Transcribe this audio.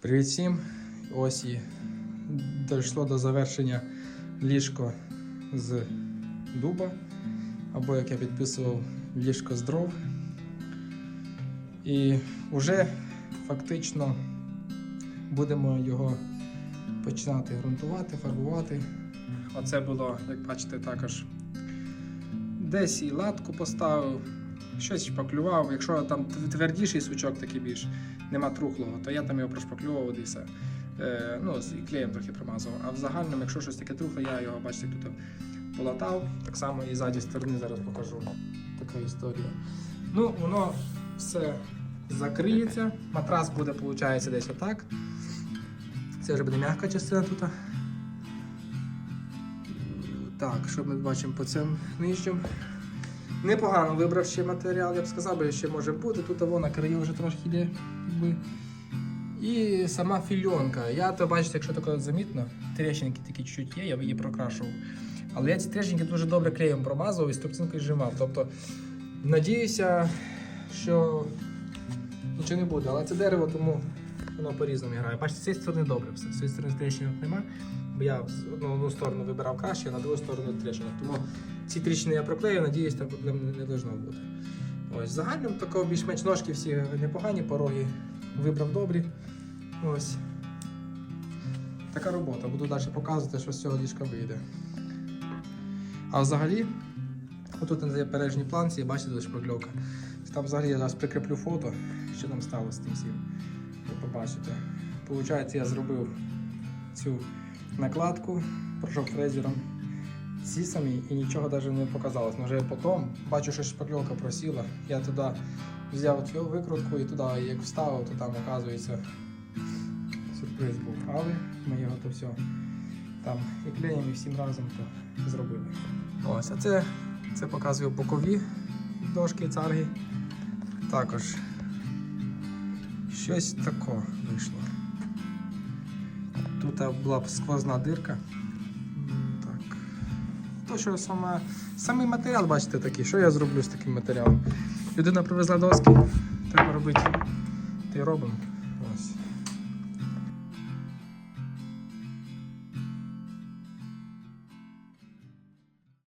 Привіт всім! Ось і дійшло до завершення ліжко з дуба, або як я підписував, ліжко з дров. І вже фактично будемо його починати ґрунтувати, фарбувати. Оце було, як бачите, також десь і латку поставив, щось шпаклював. Якщо там твердіший сучок такий більш, нема трухлого, то я там його прошпаклював і все. Е, ну, і клеєм трохи промазав. А в загальному, якщо щось таке трухле, я його, бачите, тут полатав. Так само і ззаді сторони зараз покажу. Така історія. Ну, воно все закриється. Матрас буде, виходить, десь отак. Це вже буде м'яка частина тут. Так, що ми бачимо по цим нижнім. Непогано вибрав ще матеріал, я б сказав, бо ще може бути. Тут воно на краї вже трошки йде. І сама фільонка. Я то бачите, якщо таке замітно, трещинки такі чуть є, я її прокрашував. Але я ці трещинки дуже добре клеєм промазував і струбцинкою зжимав. Тобто, надіюся, що нічого не буде. Але це дерево, тому воно по-різному грає. Бачите, з цієї сторони добре все. З цієї сторони трещинок нема. Бо я одну, одну сторону вибирав краще, а на другу сторону трещинок. Тому ці тріщини я проклею, надіюсь, там проблем не, должно бути. Ось, загальним такого більш-менш ножки всі непогані, пороги вибрав добрі. Ось. Така робота. Буду далі показувати, що з цього ліжка вийде. А взагалі, отут на пережній планці, бачите, тут шпакльовка. Там взагалі я зараз прикріплю фото, що там сталося з тим всім. Ви побачите. Получається, я зробив цю накладку, пройшов фрезером ці самі і нічого навіть не показалось. Ну, вже потім бачу, що шпакльовка просіла. Я туди взяв цю викрутку і туди як вставив, то там оказується сюрприз був. Але ми його то все там і клеєм, і всім разом то зробили. Ось, а це, це показує бокові дошки царги. Також щось таке вийшло. Тут була б сквозна дирка. Так. То, що саме, самий матеріал, бачите, такий, що я зроблю з таким матеріалом. Людина привезла доски, треба робити, й робимо.